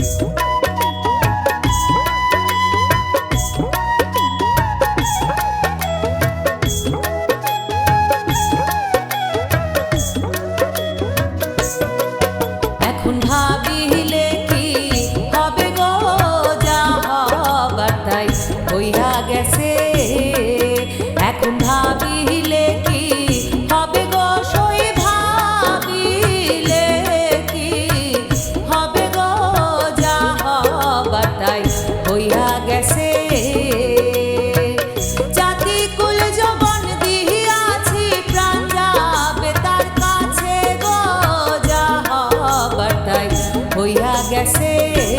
Thanks. গেছে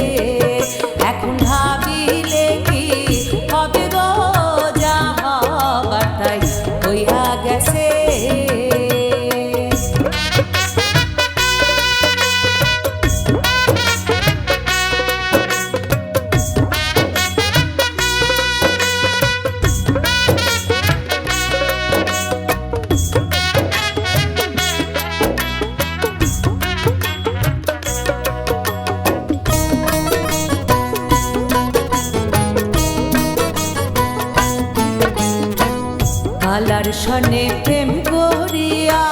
colour সনে প্রেম করিয়া,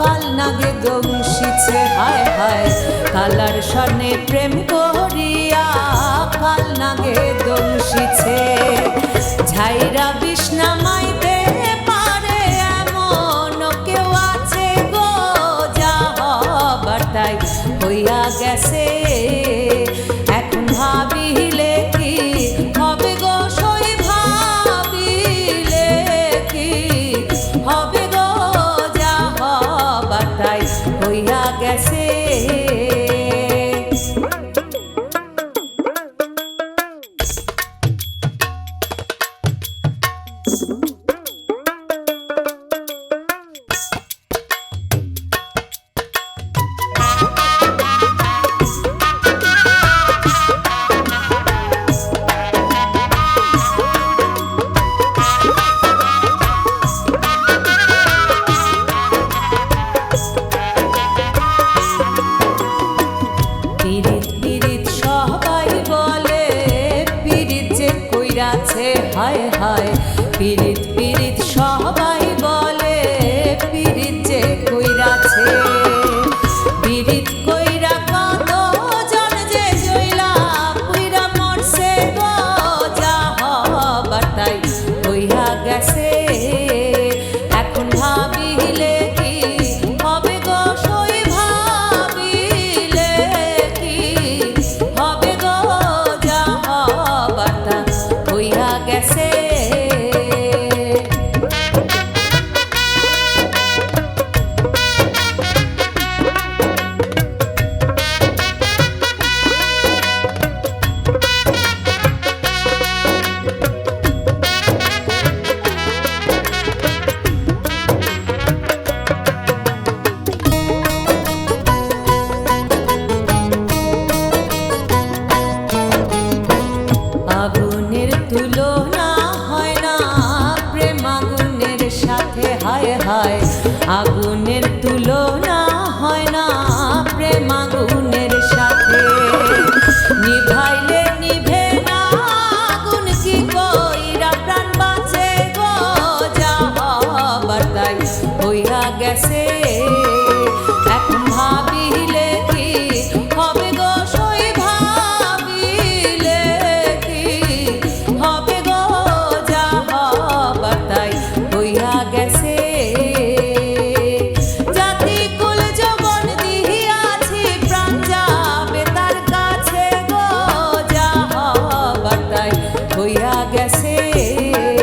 কাল নাগে দংশিছে, হায় হায়। কালার সনে প্রেম করিয়া, কাল নাগে দংশিছে। ঝাইরা বিষ্ণা মাইতে পারে এমন কেউ আছে গো যা হবার তাই হইয়া গেছে। crecer. গেছে